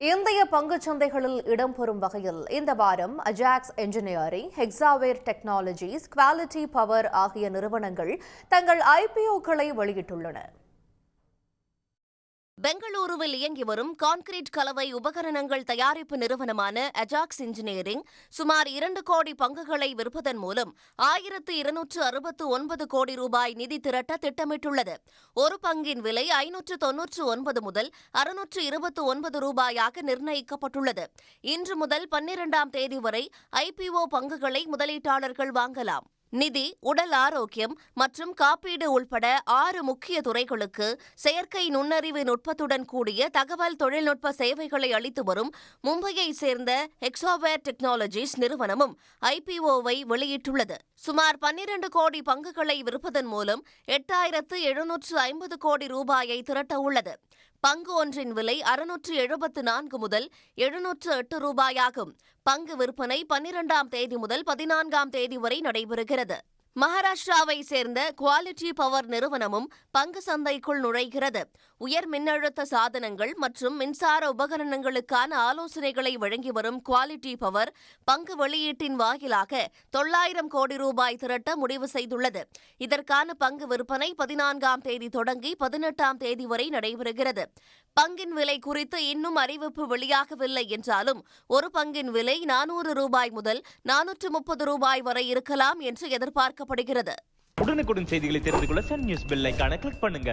இந்திய பங்குச் சந்தைகளில் இடம்பெறும் வகையில் இந்த வாரம் Ajax engineering Hexaware technologies quality power ஆகிய நிறுவனங்கள் தங்கள் ஐபிஓக்களை வெளியிட்டுள்ளன. பெங்களூருவில் இயங்கி வரும் கான்கிரீட் கலவை உபகரணங்கள் தயாரிப்பு நிறுவனமான அஜாக்ஸ் இன்ஜினியரிங் சுமார் இரண்டு கோடி பங்குகளை விற்பதன் மூலம் ஆயிரத்து இருநூற்று அறுபத்து ஒன்பது கோடி ரூபாய் நிதி திரட்ட திட்டமிட்டுள்ளது. ஒரு பங்கின் விலை ஐநூற்று தொன்னூற்று ஒன்பது முதல் அறுநூற்று இருபத்து ஒன்பது ரூபாயாக நிர்ணயிக்கப்பட்டுள்ளது. இன்று முதல் பன்னிரண்டாம் தேதி வரை ஐபிஓ பங்குகளை முதலீட்டாளர்கள் வாங்கலாம். நிதி உடல் ஆரோக்கியம் மற்றும் காப்பீடு உள்பட ஆறு முக்கிய துறைகளுக்கு செயற்கை நுண்ணறிவு நுட்பத்துடன் கூடிய தகவல் தொழில்நுட்ப சேவைகளை அளித்து வரும் மும்பையைச் சேர்ந்த எக்ஸாவேர் டெக்னாலஜிஸ் நிறுவனமும் ஐபிஓவை வெளியிட்டுள்ளது. சுமார் பன்னிரண்டு கோடி பங்குகளை விற்பதன் மூலம் எட்டாயிரத்து எழுநூற்று ஐம்பது கோடி ரூபாயை திரட்ட உள்ளது பங்கு ஒன்றின் விலை அறுநூற்று எழுபத்து நான்கு முதல் எழுநூற்று எட்டு ரூபாயாகும். பங்கு விற்பனை பன்னிரண்டாம் தேதி முதல் பதினான்காம் தேதி வரை நடைபெறுகிறது. மகாராஷ்டிராவை சேர்ந்த குவாலிட்டி பவர் நிறுவனமும் பங்கு சந்தைக்குள் நுழைகிறது. உயர் மின்னழுத்த சாதனங்கள் மற்றும் மின்சார உபகரணங்களுக்கான ஆலோசனைகளை வழங்கி வரும் குவாலிட்டி பவர் பங்கு வெளியீட்டின் வாயிலாக தொள்ளாயிரம் கோடி ரூபாய் திரட்ட முடிவு செய்துள்ளது. இதற்கான பங்கு விற்பனை பதினான்காம் தேதி தொடங்கி பதினெட்டாம் தேதி வரை நடைபெறுகிறது. பங்கின் விலை குறித்து இன்னும் அறிவிப்பு வெளியாகவில்லை என்றாலும் ஒரு பங்கின் விலை நானூறு ரூபாய் முதல் நானூற்று முப்பது ரூபாய் வரை இருக்கலாம் என்று எதிர்பார்க்க எதிர்பார்க்கப்படுகிறது உடனுக்குடன் செய்திகளை தெரிந்து கொள்ள சன் நியூஸ் பெல் ஐக்கான கிளிக் பண்ணுங்க.